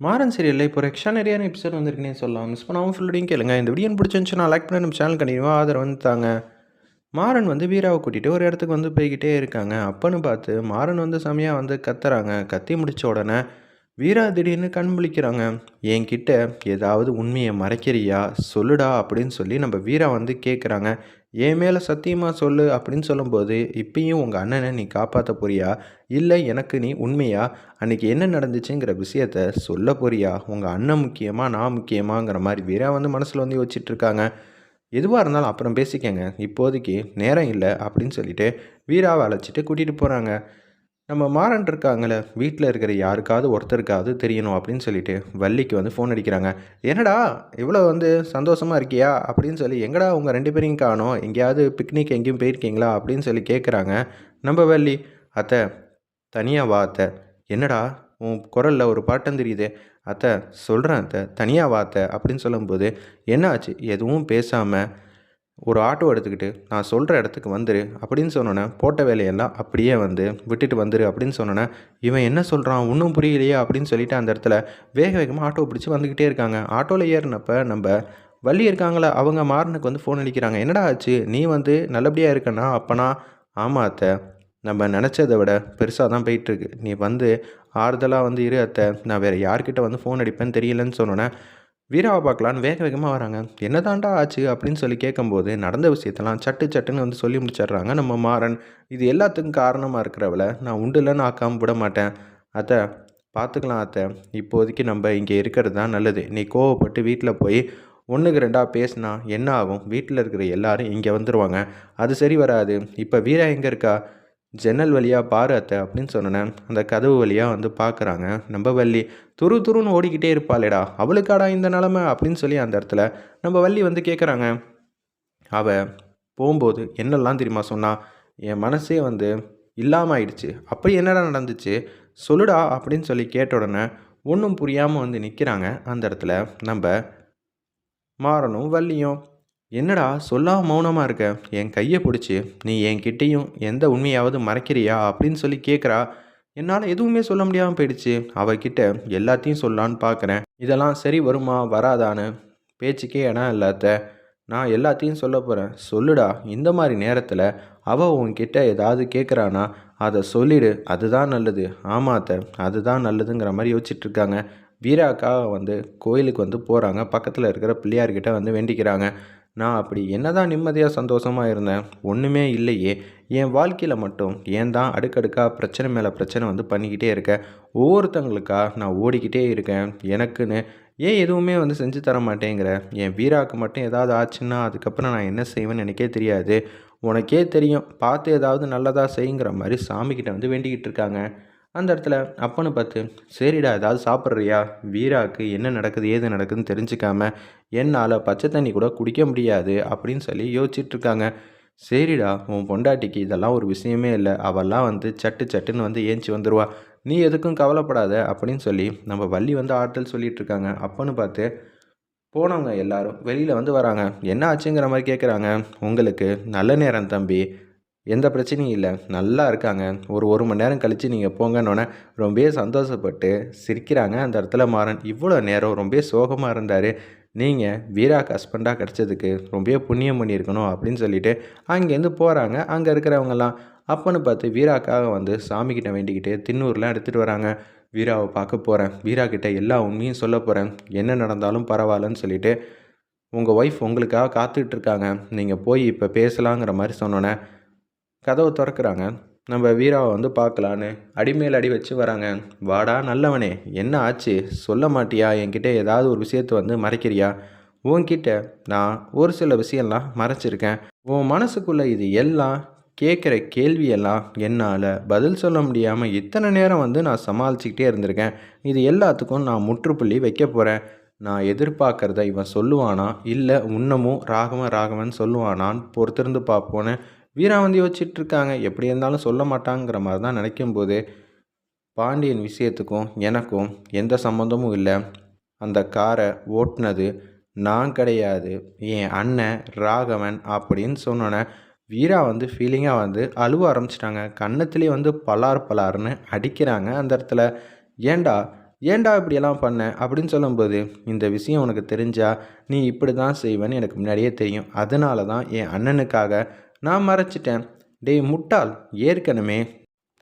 மாறன் சீரியலில் இப்போ ஒரு எக்ஸ்ட்ரானரியான எபிசோட் வந்திருக்குனே சொல்லலாம். மிஸ் பண்ணாமல் ஃபுல்லோடையும் கேளுங்க. இந்த வீடியோ பிடிச்சிருந்துச்சுன்னா லைக் பண்ணி நம்ம சேனல் கண்டிப்பாக ஆதரவு வந்து தாங்க மாறன் வந்து வீராவை கூட்டிகிட்டு ஒரு இடத்துக்கு வந்து போய்கிட்டே இருக்காங்க. அப்பன்னு பார்த்து மாறன் வந்து செமையாக வந்து கத்துறாங்க. கத்தி முடித்த உடனே வீரா திடீர்னு கண் முழிக்கிறாங்க. என்கிட்ட ஏதாவது உண்மையை மறைக்கிறியா? சொல்லுடா அப்படின்னு சொல்லி நம்ம வீரா வந்து கேட்குறாங்க என் மேலே சத்தியமாக சொல்லு அப்படின்னு சொல்லும்போது இப்பயும் உங்கள் அண்ணனை நீ காப்பாற்ற போறியா? இல்லை எனக்கு நீ உண்மையா? அன்றைக்கி என்ன நடந்துச்சுங்கிற விஷயத்த சொல்ல போறியா? உங்கள் அண்ணன் முக்கியமாக நான் முக்கியமாங்கிற மாதிரி வீரா வந்து மனசில் வந்து யோசிச்சுட்ருக்காங்க. எதுவாக இருந்தாலும் அப்புறம் பேசிக்கங்க. இப்போதைக்கு நேரம் இல்லை அப்படின்னு சொல்லிட்டு வீராவை அழைச்சிட்டு கூட்டிகிட்டு போகிறாங்க நம்ம மாறன் இருக்காங்களே வீட்டில் இருக்கிற யாருக்காவது ஒருத்தருக்காவது தெரியணும் அப்படின்னு சொல்லிட்டு வள்ளிக்கு வந்து ஃபோன் அடிக்கிறாங்க. என்னடா இவ்வளோ வந்து சந்தோஷமாக இருக்கியா? அப்படின்னு சொல்லி எங்கடா உங்கள் ரெண்டு பேரையும் காணோம்? எங்கேயாவது பிக்னிக் எங்கேயும் போயிருக்கீங்களா? அப்படின்னு சொல்லி கேட்குறாங்க நம்ம வள்ளி அத்தை தனியாக வா அத்தை. என்னடா உன் குரலில் ஒரு பாட்டம் தெரியுது. அத்தை சொல்கிறேன் அத்தை. தனியாக வா அத்தை. அப்படின்னு சொல்லும்போது என்ன ஆச்சு எதுவும் பேசாமல் ஒரு ஆட்டோ எடுத்துக்கிட்டு நான் சொல்கிற இடத்துக்கு வந்துரு அப்படின்னு சொன்னோன்னே போட்ட வேலையெல்லாம் அப்படியே வந்து விட்டுட்டு வந்துரு அப்படின்னு சொன்னோன்னே இவன் என்ன சொல்கிறான் ஒன்றும் புரியலையே அப்படின்னு சொல்லிட்டு அந்த இடத்துல வேக வேகமாக ஆட்டோ பிடிச்சி வந்துக்கிட்டே இருக்காங்க. ஆட்டோவில் ஏறினப்ப நம்ம வள்ளி இருக்காங்களே அவங்க மாறனுக்கு வந்து ஃபோன் அடிக்கிறாங்க. என்னடா ஆச்சு? நீ வந்து நல்லபடியாக இருக்கனா? அப்பனா ஆமாம் அத்தை நம்ம நினச்சதை விட பெருசாக தான் போயிட்டுருக்கு. நீ வந்து ஆறுதலாக வந்து இரு அத்தை. நான் வேறு யார்கிட்ட வந்து ஃபோன் அடிப்பேன்னு தெரியலன்னு சொன்னோன்னே வீராவை பார்க்கலான்னு வேக வேகமாக வராங்க. என்னதாண்டா ஆச்சு? அப்படின்னு சொல்லி கேட்கும்போது நடந்த விஷயத்தெல்லாம் சட்டு சட்டுன்னு வந்து சொல்லி முடிச்சிடுறாங்க. நம்ம மாறன் இது எல்லாத்துக்கும் காரணமாக இருக்கிறவள நான் உண்டுலன்னு ஆக்காமல் விட மாட்டேன். அத்தை பார்த்துக்கலாம் அத்தை. இப்போதைக்கு நம்ம இங்கே இருக்கிறது தான் நல்லது. நீ கோவப்பட்டு வீட்டில் போய் ஒன்றுக்கு ரெண்டாக பேசினா என்ன ஆகும்? வீட்டில் இருக்கிற எல்லாரும் இங்கே வந்துடுவாங்க அது சரி வராது. இப்போ வீரா எங்கே இருக்கா? ஜன்னல் வழியாக பாரு அத்தை அப்படின்னு சொன்னேன். அந்த கதவு வழியாக வந்து பார்க்குறாங்க நம்ம வள்ளி துரு துருன்னு ஓடிக்கிட்டே இருப்பாளேடா. அவளுக்காடா இந்த நிலமை அப்படின்னு சொல்லி அந்த இடத்துல நம்ம வள்ளி வந்து கேட்குறாங்க அவள் போகும்போது என்னெல்லாம் தெரியுமா சொன்னா என் மனசே வந்து இல்லாமல் ஆயிடுச்சு. அப்படி என்னடா நடந்துச்சு? சொல்லுடா அப்படின்னு சொல்லி கேட்ட உடனே ஒன்றும் புரியாமல் வந்து நிற்கிறாங்க அந்த இடத்துல நம்ம மாறணும் வள்ளியும் என்னடா சொல்லாம மௌனமாக இருக்க? என் கையை பிடிச்சி நீ என்கிட்டேயும் எந்த உண்மையாவது மறைக்கிறியா அப்படின்னு சொல்லி கேட்குறா என்னால் எதுவுமே சொல்ல முடியாமல் போயிடுச்சு. அவகிட்ட எல்லாத்தையும் சொல்லான்னு பார்க்குறேன் இதெல்லாம் சரி வருமா வராதான்னு பேச்சுக்கே இடம் இல்லாத நான் எல்லாத்தையும் சொல்ல போகிறேன் சொல்லுடா இந்த மாதிரி நேரத்தில் அவள் உன்கிட்ட ஏதாவது கேட்குறானா அதை சொல்லிடு. அதுதான் நல்லது. ஆமாத்த அதுதான் நல்லதுங்கிற மாதிரி யோசிச்சுட்ருக்காங்க இருக்காங்க. வந்து கோயிலுக்கு வந்து போகிறாங்க பக்கத்தில் இருக்கிற பிள்ளையார்கிட்ட வந்து வேண்டிக்கிறாங்க. நான் அப்படி என்னதான் நிம்மதியாக சந்தோஷமாக இருந்தேன்? ஒன்றுமே இல்லையே. என் வாழ்க்கையில் மட்டும் ஏன் தான் அடுக்கடுக்காக பிரச்சனை மேலே பிரச்சனை வந்து பண்ணிக்கிட்டே இருக்கேன் ஒவ்வொருத்தங்களுக்கா நான் ஓடிக்கிட்டே இருக்கேன். எனக்குன்னு ஏன் எதுவுமே வந்து செஞ்சு தர மாட்டேங்கிற? என் வீராவுக்கு மட்டும் ஏதாவது ஆச்சுன்னா அதுக்கப்புறம் நான் என்ன செய்வேன்னு எனக்கே தெரியாது. உனக்கே தெரியும். பார்த்து ஏதாவது நல்லதாக செய்யுங்கிற மாதிரி சாமிக்கிட்ட வந்து வேண்டிக்கிட்டு இருக்காங்க. அந்த இடத்துல அப்பன்னு பார்த்து சரிடா ஏதாவது சாப்பிட்றியா? வீராக்கு என்ன நடக்குது ஏது நடக்குதுன்னு தெரிஞ்சுக்காம என்னால் பச்சை தண்ணி கூட குடிக்க முடியாது அப்படின்னு சொல்லி யோசிச்சிட்ருக்காங்க சரிடா உன் பொண்டாட்டிக்கு இதெல்லாம் ஒரு விஷயமே இல்லை. அவெல்லாம் வந்து சட்டு சட்டுன்னு வந்து ஏஞ்சி வந்துடுவா நீ எதுக்கும் கவலைப்படாத அப்படின்னு சொல்லி நம்ம வள்ளி வந்து ஆறுதல் சொல்லிட்டு இருக்காங்க. அப்பன்னு பார்த்து போனவங்க எல்லாரும் வெளியில் வந்து வராங்க. என்ன ஆச்சுங்கிற மாதிரி கேட்குறாங்க உங்களுக்கு நல்ல நேரம் தம்பி. எந்த பிரச்சனையும் இல்லை. நல்லா இருக்காங்க. ஒரு ஒரு மணி நேரம் கழித்து நீங்கள் போங்கன்னொன்னே ரொம்பவே சந்தோஷப்பட்டு சிரிக்கிறாங்க. அந்த இடத்துல மாறன் இவ்வளோ நேரம் ரொம்பவே சோகமாக இருந்தார். நீங்கள் வீராக்கு ஹஸ்பண்டாக கிடச்சதுக்கு ரொம்ப புண்ணியம் பண்ணியிருக்கணும் அப்படின்னு சொல்லிட்டு அங்கேருந்து போகிறாங்க அங்கே இருக்கிறவங்கலாம் அப்பன்னு பார்த்து வீராக்காக வந்து சாமிக்கிட்ட வேண்டிக்கிட்டு தின்னூர்லாம் எடுத்துகிட்டு வராங்க. வீராவை பார்க்க போகிறேன் வீரா கிட்ட எல்லா உண்மையும் சொல்ல போகிறேன் என்ன நடந்தாலும் பரவாயில்லன்னு சொல்லிட்டு உங்கள் ஒய்ஃப் உங்களுக்காக காத்துக்கிட்டு இருக்காங்க. நீங்கள் போய் இப்போ பேசலாங்கிற மாதிரி சொன்னோன்னே கதவை திறக்கிறாங்க. நம்ம வீராவை வந்து பார்க்கலான்னு அடிமேல் அடி வச்சு வராங்க. வாடா நல்லவனே என்ன ஆச்சு? சொல்ல மாட்டியா? என்கிட்ட ஏதாவது ஒரு விஷயத்தை வந்து மறைக்கிறியா? உன்கிட்ட நான் ஒரு சில விஷயம்லாம் மறைச்சிருக்கேன். உன் மனசுக்குள்ளே இது எல்லாம் கேட்குற கேள்வியெல்லாம் என்னால் பதில் சொல்ல முடியாமல் இத்தனை நேரம் வந்து நான் சமாளிச்சுக்கிட்டே இருந்திருக்கேன். இது எல்லாத்துக்கும் நான் முற்றுப்புள்ளி வைக்க போகிறேன் நான் எதிர்பார்க்குறத இவன் சொல்லுவானா? இல்லை உன்னமும் ராகவன் ராகவன் சொல்லுவானான்னு பொறுத்திருந்து பார்ப்போன்னு வீரா வந்து இருக்காங்க எப்படி இருந்தாலும் சொல்ல மாட்டாங்கிற மாதிரி தான் நினைக்கும்போது பாண்டியன் விஷயத்துக்கும் எனக்கும் எந்த சம்மந்தமும் இல்லை. அந்த காரை ஓட்டுனது நான் கிடையாது என் அண்ணன் ராகவன் அப்படின்னு சொன்னோன்னே வீரா வந்து ஃபீலிங்காக வந்து அழுவ ஆரம்பிச்சிட்டாங்க. கன்னத்துலேயே வந்து பலார் பலார்னு அடிக்கிறாங்க அந்த இடத்துல. ஏண்டா ஏன்டா இப்படியெல்லாம் பண்ண? அப்படின்னு சொல்லும்போது இந்த விஷயம் உனக்கு தெரிஞ்சால் நீ இப்படி தான் செய்வேன்னு எனக்கு முன்னாடியே தெரியும். அதனால தான் என் அண்ணனுக்காக நான் மறைச்சிட்டேன். டேய் முட்டாள் ஏற்கனவே.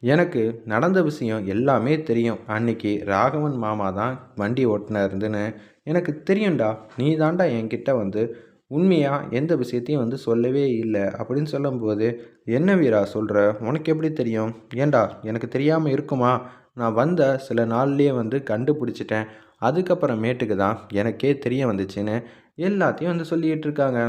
எனக்கு நடந்த விஷயம் எல்லாமே தெரியும். அன்னைக்கு ராகவன் மாமா தான் வண்டி ஓட்டினருந்துன்னு எனக்கு தெரியும்டா. நீ தாண்டா என்கிட்ட வந்து உண்மையாக எந்த விஷயத்தையும் வந்து சொல்லவே இல்லை. அப்படின்னு சொல்லும்போது என்ன வீரா சொல்கிற உனக்கு எப்படி தெரியும்? ஏன்டா எனக்கு தெரியாமல் இருக்குமா? நான் வந்த சில நாள்லேயே வந்து கண்டுபிடிச்சிட்டேன். அதுக்கப்புறமேட்டுக்கு தான் எனக்கே தெரிய வந்துச்சுன்னு எல்லாத்தையும் வந்து சொல்லிகிட்டு இருக்காங்க.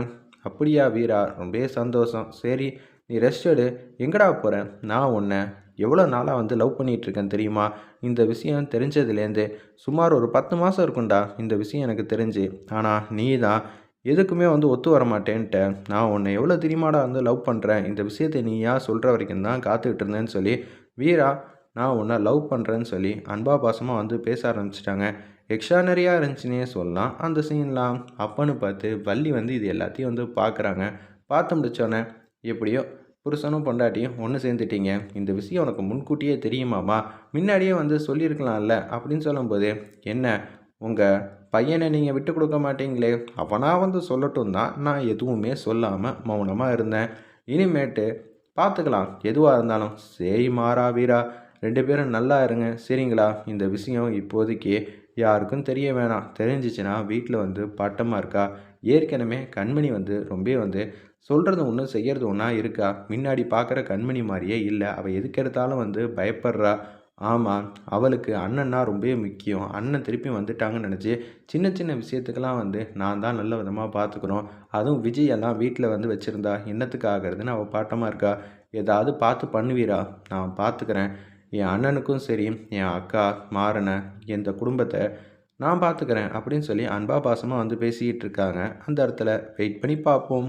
அப்படியா வீரா? ரொம்பவே சந்தோஷம். சரி நீ ரெஸ்ட் எடு. எங்கடா போகிற நான் உன்னை எவ்வளோ நாளாக வந்து லவ் பண்ணிகிட்ருக்கேன் தெரியுமா? இந்த விஷயம் தெரிஞ்சதுலேருந்து சுமார் ஒரு பத்து மாதம் இருக்கும்டா. இந்த விஷயம் எனக்கு தெரிஞ்சு. ஆனால் நீ தான் எதுக்குமே வந்து ஒத்து வர மாட்டேன்ட்ட நான் உன்னை எவ்வளோ தெரியுமாடா வந்து லவ் பண்ணுறேன் இந்த விஷயத்தை நீ ஏன் சொல்கிற வரைக்கும் தான் காத்துக்கிட்டு இருந்தேன்னு சொல்லி வீரா நான் உன்னை லவ் பண்ணுறேன்னு சொல்லி அன்பா பாசமாக வந்து பேச ஆரம்பிச்சிட்டாங்க. எக்ஸ்ட்ரானரியாக இருந்துச்சுன்னே சொல்லலாம். அந்த சீன்லாம் அப்பன்னு பார்த்து வள்ளி வந்து இது எல்லாத்தையும் வந்து பார்க்குறாங்க. பார்த்து முடிச்சோன்னே எப்படியோ புருஷனும் பொண்டாட்டியும் ஒன்று சேர்ந்துட்டீங்க. இந்த விஷயம் உனக்கு முன்கூட்டியே தெரியுமாமா? முன்னாடியே வந்து சொல்லியிருக்கலாம்ல அப்படின்னு சொல்லும்போது என்ன உங்கள் பையனை நீங்கள் விட்டு கொடுக்க மாட்டீங்களே? அவனாக வந்து சொல்லட்டும் தான் நான் எதுவுமே சொல்லாமல் மௌனமாக இருந்தேன். இனிமேட்டு பார்த்துக்கலாம். எதுவாக இருந்தாலும் சரி மாறா வீரா ரெண்டு பேரும் நல்லா இருங்க. சரிங்களா? இந்த விஷயம் இப்போதைக்கு யாருக்கும் தெரிய வேணாம். தெரிஞ்சிச்சுன்னா வீட்டில் வந்து பட்டமாக இருக்கா? ஏற்கனவே கண்மணி வந்து ரொம்ப வந்து சொல்கிறது ஒன்று செய்கிறது ஒன்றா இருக்கா? முன்னாடி பார்க்குற கண்மணி மாதிரியே இல்லை. அவள் எதுக்கு எடுத்தாலும் வந்து பயப்படுறா. ஆமாம் அவளுக்கு அண்ணன்னா ரொம்பவே முக்கியம். அண்ணன் திருப்பி வந்துட்டாங்கன்னு நினச்சி சின்ன சின்ன விஷயத்துக்கெல்லாம் வந்து நான் தான் நல்ல விதமாக பார்த்துக்குறோம் அதுவும் விஜய் எல்லாம் வீட்டில் வந்து வச்சுருந்தா என்னத்துக்கு ஆகிறதுன்னு அவள் பாட்டமாக இருக்கா? ஏதாவது பார்த்து பண்ணுவீரா? நான் பார்த்துக்கிறேன் என் அண்ணனுக்கும் சரி என் அக்கா மாறனை இந்த குடும்பத்தை நான் பார்த்துக்கிறேன் அப்படின்னு சொல்லி அன்பா பாசமாக வந்து பேசிக்கிட்டு இருக்காங்க. அந்த இடத்துல வெயிட் பண்ணி பார்ப்போம்.